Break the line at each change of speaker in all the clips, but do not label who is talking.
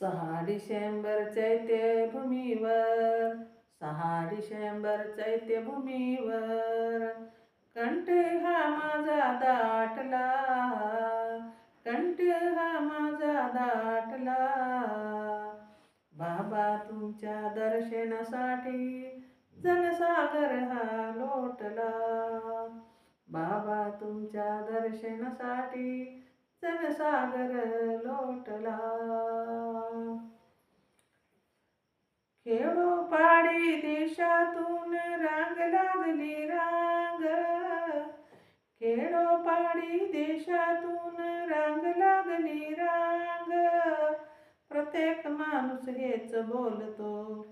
सहा डिसेंबर चैत्यभूमीवर सहा डिसेंबर चैत्यभूमीवर. कंठ हा माझा दाटला कंठ हा माझा दाटला. बाबा तुमच्या दर्शनासाठी जनसागर हा लोटला. बाबा तुमच्या दर्शनासाठी जनसागर लागली रांग. खेडोपाडी देशातून रांग लागली रांग. प्रत्येक माणूस हेच बोलतो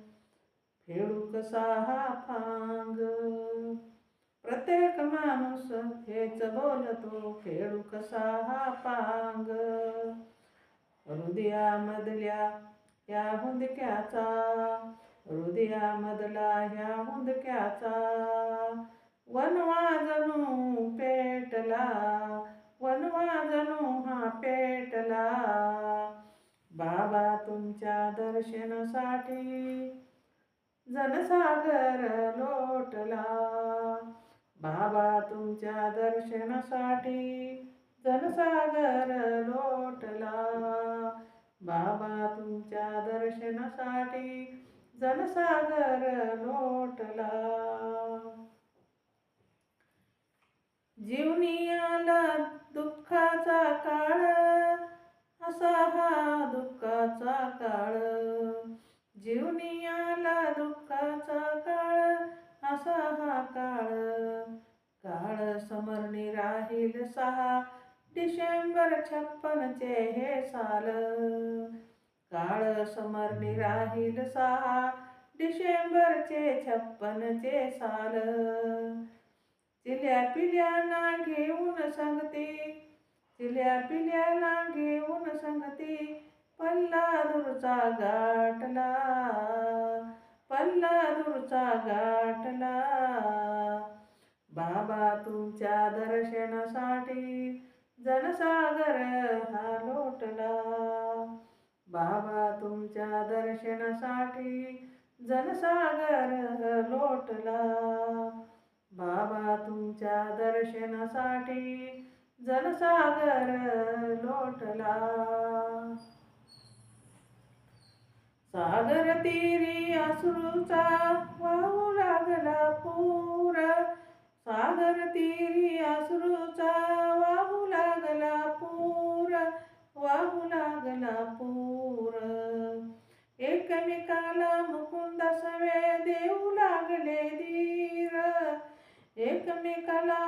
फेडू कसा हा फांग. प्रत्येक माणूस हेच बोलतो खेळू कसा हा पांग हृदयामधल्या या हुंदक्याचा हृदयामधला ह्या हुंदक्याचा. वनवा जणू पेटला वनवा जणू हा पेटला. बाबा तुमच्या दर्शनासाठी जनसागर लोटला. बाबा तुमच्या दर्शनासाठी जनसागर लोटला. बाबा तुमच्या दर्शनासाठी जनसागर लोटला जीवनी आला दुःखाचा काळ असा हा दुःखाचा काळ जीवनी आला दुःखाचा काळ असा हा काळ काळ समरणी राहील सहा डिसेंबर छप्पनचे हे साल काळ समरणी राहील सहा डिसेंबरचे छप्पनचे साल. चिल्या पिल्याना घेऊन सांगते चिल्या पिल्याला घेऊन सांगते पल्ला दूरचा गाठला. पल्ला दूरचा गाठला. बाबा तुमच्या दर्शनासाठी जनसागर हा लोटला. दर्शनासाठी जनसागर लोटला. बाबा तुमच्या दर्शनासाठी जनसागर लोटला. सागर तीरी अश्रूचा वाहू लागला पूर. सागर तीरी अश्रूचा वाहू लागला एकमेकाला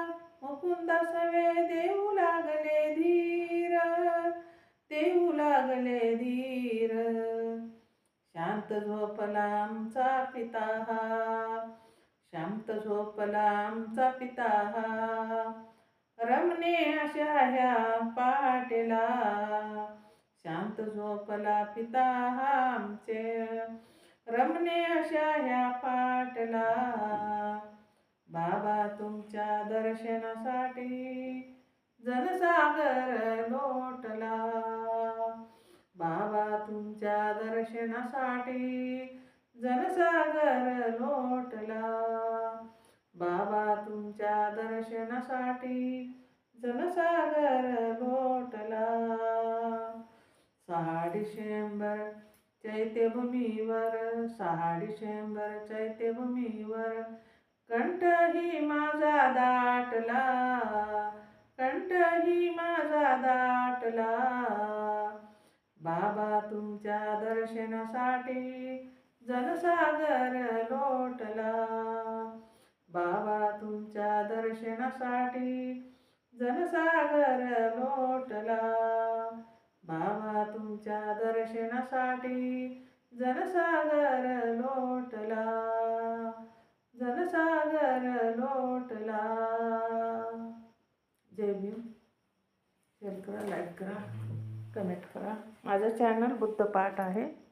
मुकुंदा सवे देऊ लागले धीर देऊ लागले धीर. शांत झोपला आमचा पिता शांत झोपला आमचा पिता रमणे अशा ह्या पाटेला शांत झोपला पिता आमचे. रमणे अशा दर्शनासाठी जनसागर लोटला. बाबा तुमच्या दर्शनासाठी जनसागर लोटला. बाबा तुमच्या दर्शनासाठी जनसागर लोटला. सहा डिसेंबर चैत्यभूमीवर सहा डिसेंबर चैत्यभूमीवर कंठही माझा दाटला कंठही माझा दाटला. बाबा तुमच्या दर्शनासाठी जनसागर लोटला. बाबा तुमच्या दर्शनासाठी जनसागर लोटला. बाबा तुमच्या दर्शनासाठी जनसागर लोटला. जनसागर लोटला. जय भीम. शेअर करा लाईक करा कमेंट करा. माझं चॅनल बुद्ध पाठ आहे.